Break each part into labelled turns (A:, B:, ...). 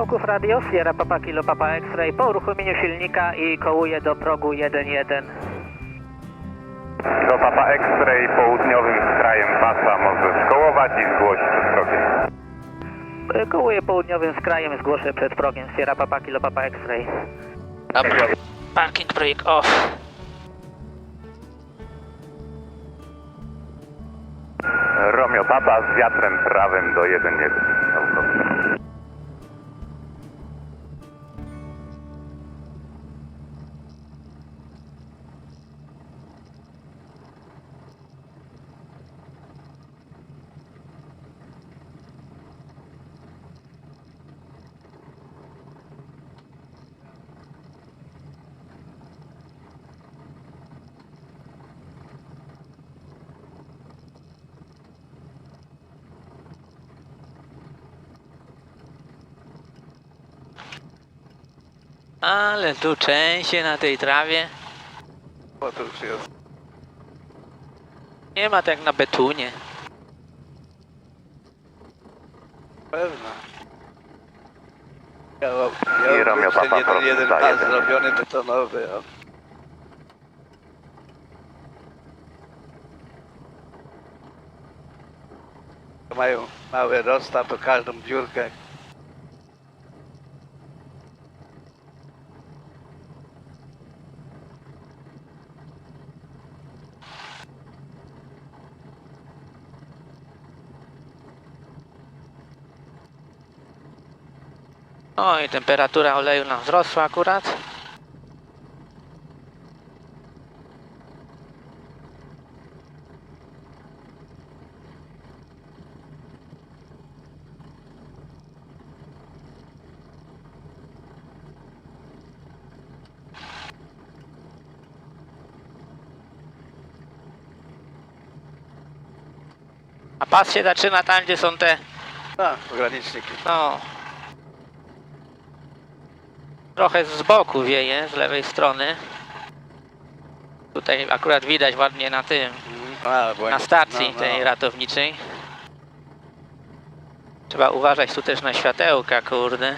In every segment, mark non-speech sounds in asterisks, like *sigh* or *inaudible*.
A: Pałków Radio, Sierra Papa Kilo Papa X-Ray po uruchomieniu silnika i kołuje do progu 1.1.
B: Do Papa X-Ray południowym krajem pasa może skołować i zgłosić przed progiem.
A: Kołuje południowym skrajem, zgłoszę przed progiem Sierra Papa Kilo Papa X-Ray.
C: Dobra.
A: Parking brake off.
B: Romeo Papa z wiatrem prawym do 1.1.
C: Ale tu częściej na tej trawie.
D: Bo to już jest.
C: Nie ma tak jak na betonie.
D: Pewna. Ja mam,
B: I
D: ja
B: Romeo Papa
D: jeden, jeden
B: za
D: pas
B: jeden.
D: zrobiony betonowy. A... Mają mały rozstaw po każdą dziurkę.
C: O i temperatura oleju nam wzrosła akurat. A pas się zaczyna tam, gdzie są te,
D: A, pograniczniki.
C: no... Trochę z boku wieje, z lewej strony. Tutaj akurat widać ładnie na tym,
D: bo
C: na stacji
D: no, no.
C: tej ratowniczej. Trzeba uważać tu też na światełka, kurde.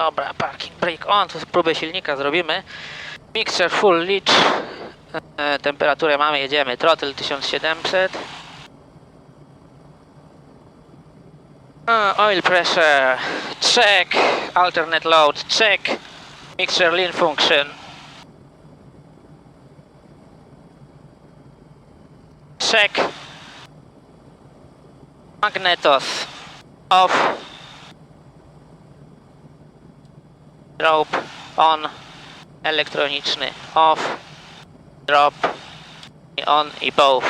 C: Dobra, parking brake on, tu próbę silnika zrobimy. Mixture full leach. Temperaturę mamy, jedziemy. Throttle 1700. E, oil pressure. Check. Alternate load. Check. Mixture lean function. Check. Magnetos. Off. Drop on, elektroniczny off, drop i on i both.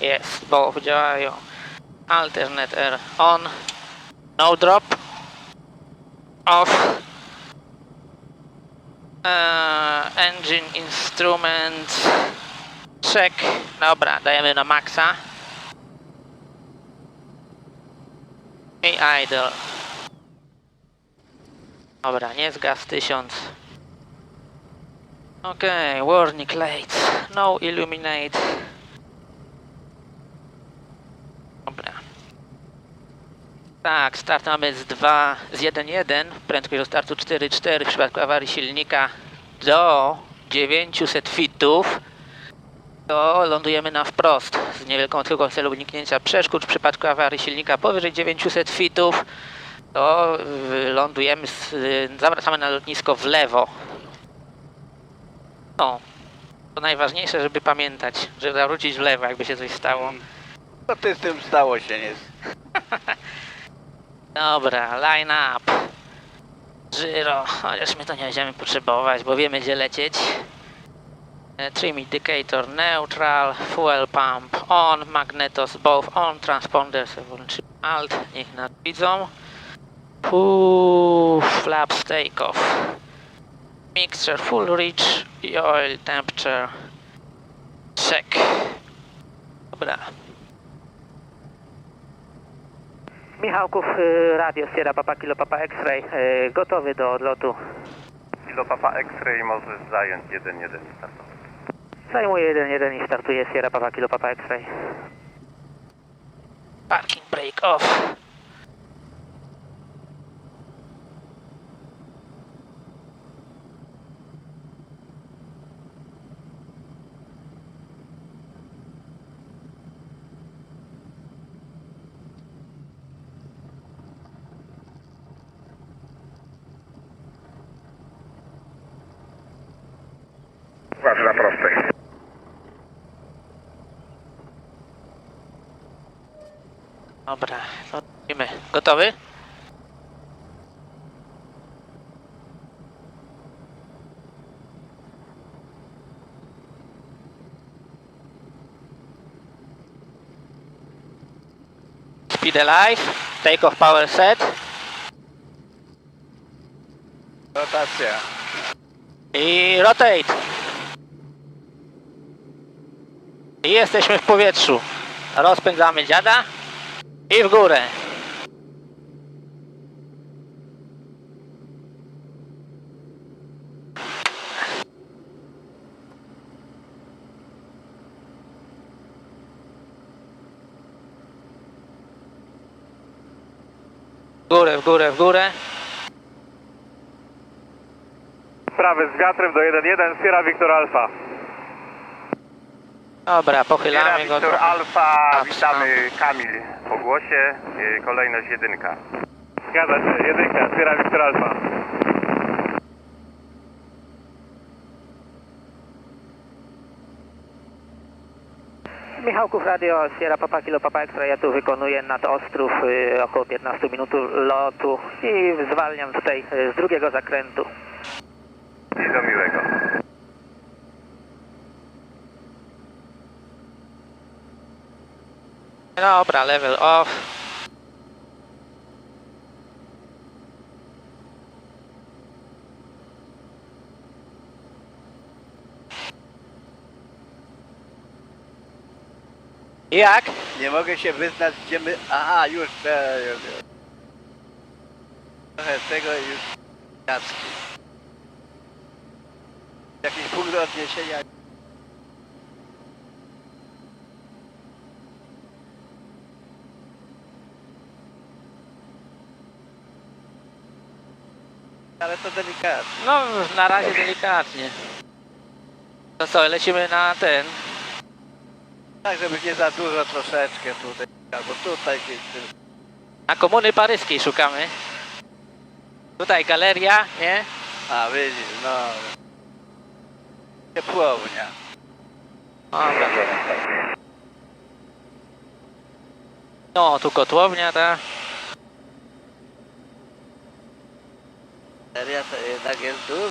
C: Jest, both działają. Alternate air on, no drop, off. Eee, engine instrument, check. Dobra, dajemy na maksa. I idle. Dobra, nie zgas 1000. Okej, warning lights. No illuminate. Dobra. Tak, start mamy z 2, z 1.1, prędkość do startu 4.4 w przypadku awarii silnika do 900 fitów. To lądujemy na wprost z niewielką tyłką w celu uniknięcia przeszkód w przypadku awarii silnika powyżej 900 fitów to y, lądujemy, z, y, zawracamy na lotnisko w lewo. No, to najważniejsze, żeby pamiętać, żeby zawrócić w lewo, jakby się coś stało.
D: Co ty z tym stało się nie? *laughs*
C: Dobra, line up. Giro, chociaż my to nie będziemy potrzebować, bo wiemy gdzie lecieć. E, Trim indicator neutral, fuel pump on, magnetos both on, transponders włączy alt, niech nas widzą. Puh, flaps takeoff. Mixture full reach i oil temperature. Check. Dobra.
A: Michałków, y, radio Sierra Papa Kilo Papa X-Ray, y, gotowy do odlotu.
B: Kilo Papa X-Ray możesz zająć 1-1 i startować.
A: Zajmuję 1-1 i startuje Sierra Papa Kilo Papa X-Ray.
C: Parking brake off. Dobra, to robimy. Gotowy? Speed alive, take off power set
D: Rotacja.
C: i rotate. I jesteśmy w powietrzu. Rozpędzamy dziada i w górę. W górę, w górę, w górę.
B: Prawy z wiatrem do 1-1, Sierra Victor Alpha.
C: Dobra, pochylamy
B: Sierra
C: go.
B: Victor
C: trochę.
B: Alpha,
C: A,
B: witamy Kamil po głosie, y, kolejność jedynka. Zgadza się, jedynka, Sierra Victor Alpha.
A: Michałków Radio Sierra Papa Kilo Papa X-Ray, ja tu wykonuję nad Ostrów y, około 15 minut lotu i zwalniam tutaj y, z drugiego zakrętu.
B: I do miłego.
C: Dobra, level off. Jak?
D: Nie mogę się wyznać, gdzie my... Aha, już, teraz już, już. Trochę tego już... Jacki. Jakiś punkt odniesienia. Ale to delikatnie.
C: No, na razie delikatnie. To co, lecimy na ten.
D: Tak, żeby nie za dużo troszeczkę tutaj. Albo tutaj gdzieś. tym-
C: Na komuny paryskiej szukamy. Tutaj galeria, nie?
D: A, widzisz, no. Ciepłownia.
C: Dobra. No, tu kotłownia ta.
D: Seria to jednak jest dużo.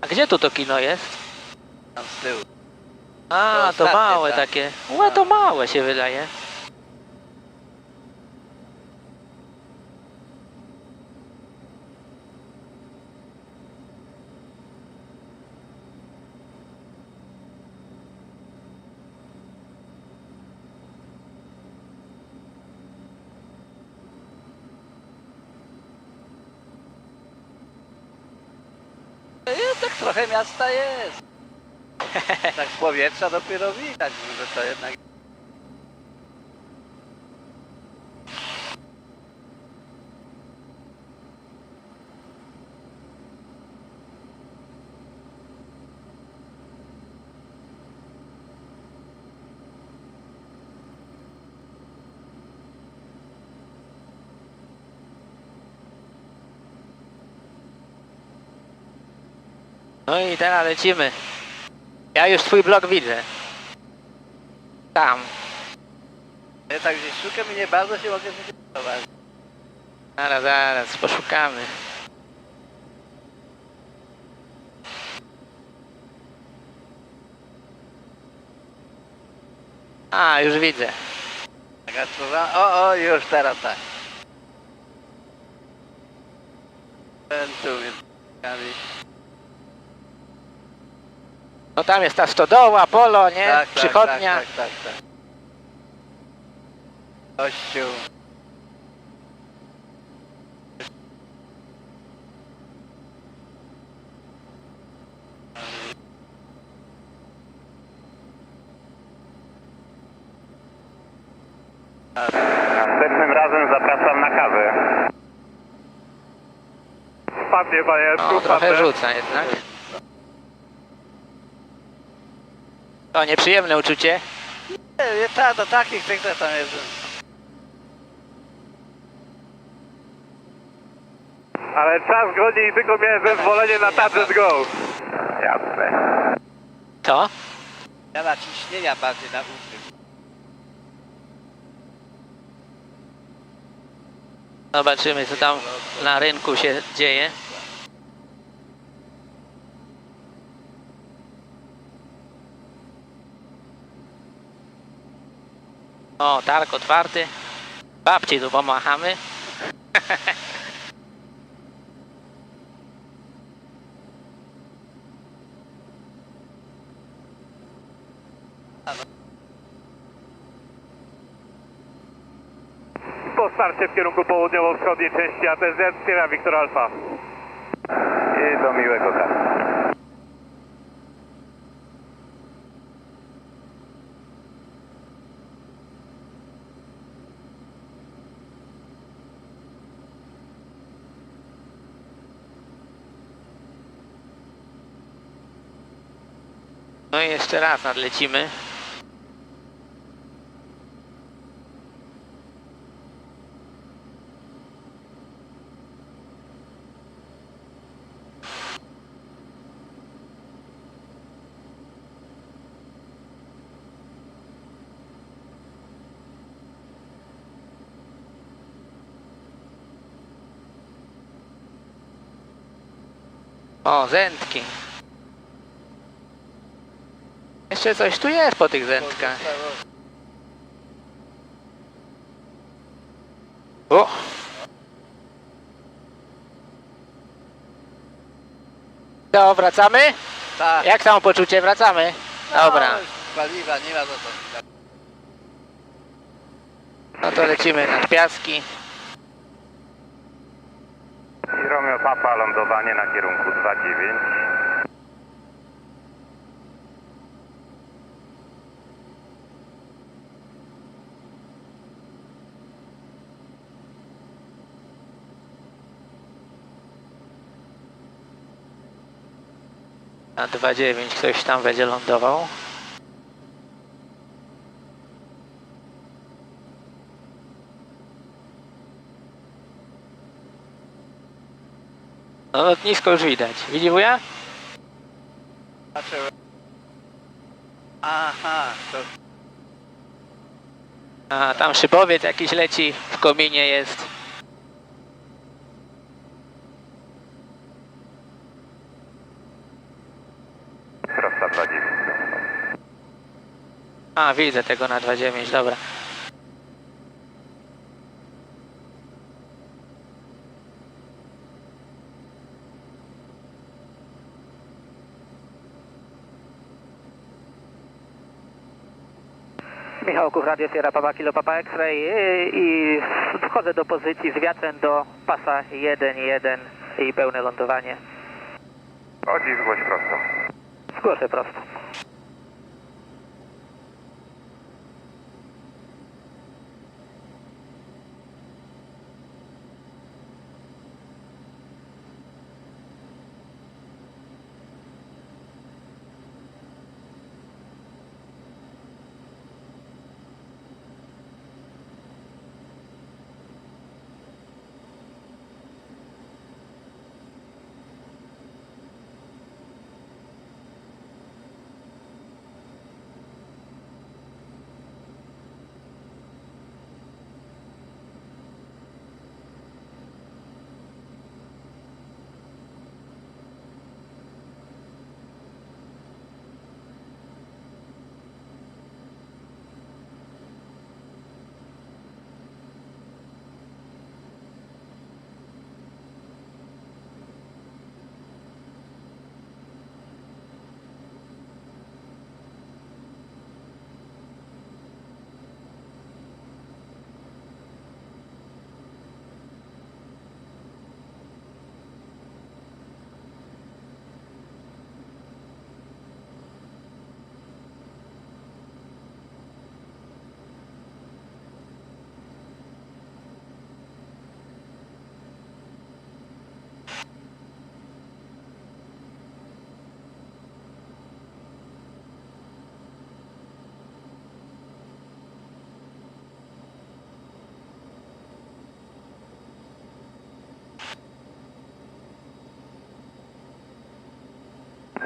C: A gdzie tu to kino jest?
D: Tam z tyłu.
C: A,
D: To
C: to
D: ostatnie,
C: małe
D: tak.
C: takie. Ła, to małe się wydaje.
D: Jest tak trochę miasta jest. *laughs* tak powietrza dopiero widać, że to jednak...
C: No i teraz lecimy. Ja już twój blok widzę. Tam.
D: Ja tak gdzieś szukam i nie bardzo się mogę zdecydować.
C: Zaraz, zaraz, poszukamy. A, już widzę.
D: Taka czuwa... O, o, już teraz tak. Ten tu, więc...
C: No tam jest ta stodoła, polo, nie?
D: Tak, tak,
C: Przychodnia.
D: Tak, tak, tak, tak. Kościół.
B: Następnym razem zapraszam na kawę. Wpadnie, panie
C: No, trochę
B: wpadnę.
C: rzuca jednak. To nieprzyjemne uczucie.
D: Nie, nie, ta, do takich tych to tam jest.
B: Ale czas goni i tylko miałem zezwolenie na touch and go. Jasne.
C: To?
D: Ja na ciśnienia bardziej na uszy.
C: Zobaczymy, co tam na rynku się dzieje. O, targ otwarty. Babci tu pomachamy.
B: Po starcie w kierunku południowo-wschodniej części ATZ, Sierra Victor Alpha. I do miłego czasu.
C: Jeszcze raz nadlecimy. O, zętki. Jeszcze coś tu jest po tych zętkach. O! To wracamy?
D: Tak.
C: Jak tam poczucie? Wracamy? Dobra,
D: No, paliwa, nie ma za to.
C: no to lecimy nad piaski.
B: I Romeo Papa, lądowanie na kierunku 29.
C: Na 2.9 ktoś tam będzie lądował. No lotnisko już widać. Widzi wuja?
D: Patrzyłem. Aha, to
C: A tam szybowiec jakiś leci, w kominie jest. A, widzę tego na 2.9, dobra.
A: Michał Kuch, Radio Sierra Papa Kilo Papa X-Ray i wchodzę do pozycji z wiatrem do pasa 1.1 i pełne lądowanie.
B: Chodź i zgłoś prosto.
A: Zgłoszę prosto.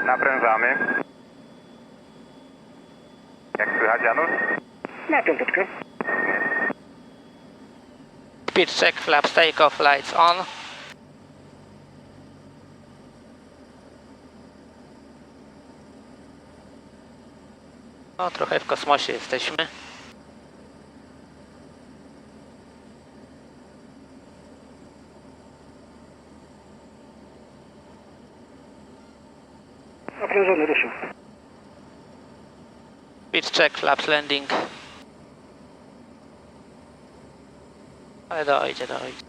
B: Naprężamy. Jak słychać, Janusz?
A: Na piąteczkę.
C: Speed check, flaps, take off, lights on. No, trochę w kosmosie jesteśmy. Check, flaps, landing. Ale dojdzie, dojdzie.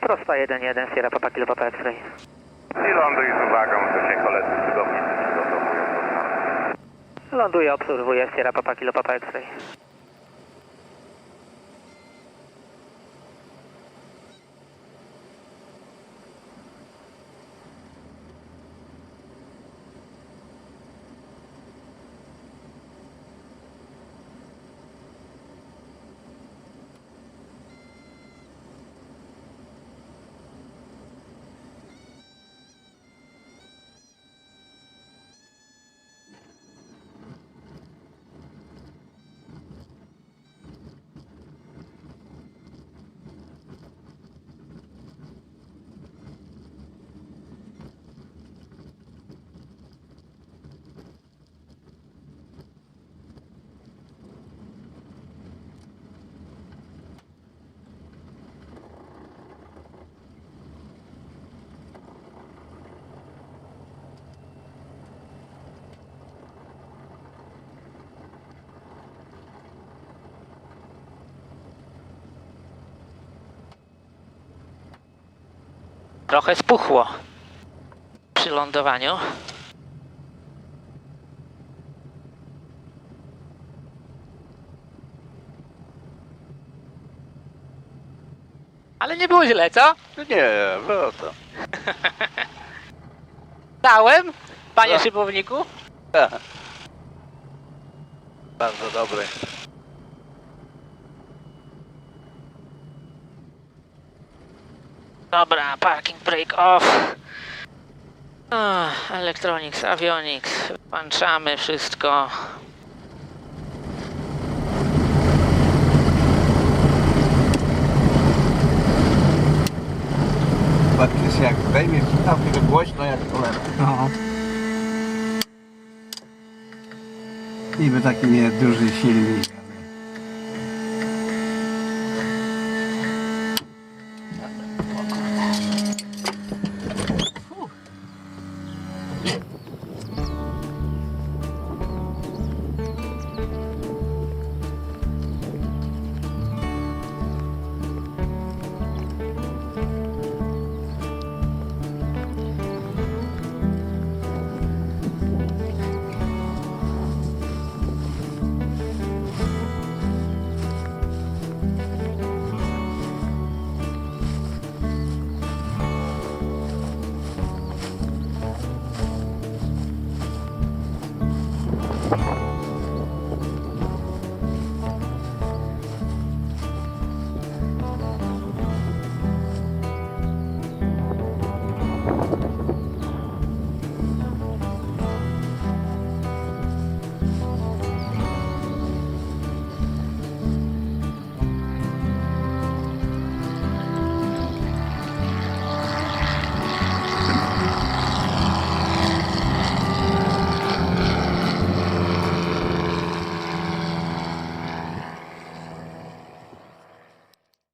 A: Prosta 1-1, Sierra Papa Kilo Papa X-Ray.
B: I ląduj z uwagą, co się koledzy cudownicy przygotowują.
A: Ląduje, obserwuje Sierra Papa Kilo Papa X-Ray.
C: Trochę spuchło przy lądowaniu. Ale nie było źle, co?
D: No nie, było to. *laughs*
C: Dałem, panie
D: No.
C: szybowniku. *laughs*
D: Bardzo dobry.
C: Dobra, parking brake off. Ah, electronics, avionics, włączamy wszystko.
E: Faktycznie jak wejmie słuchawkę, to głośno jak cholera. No. Niby taki nie duży silnik.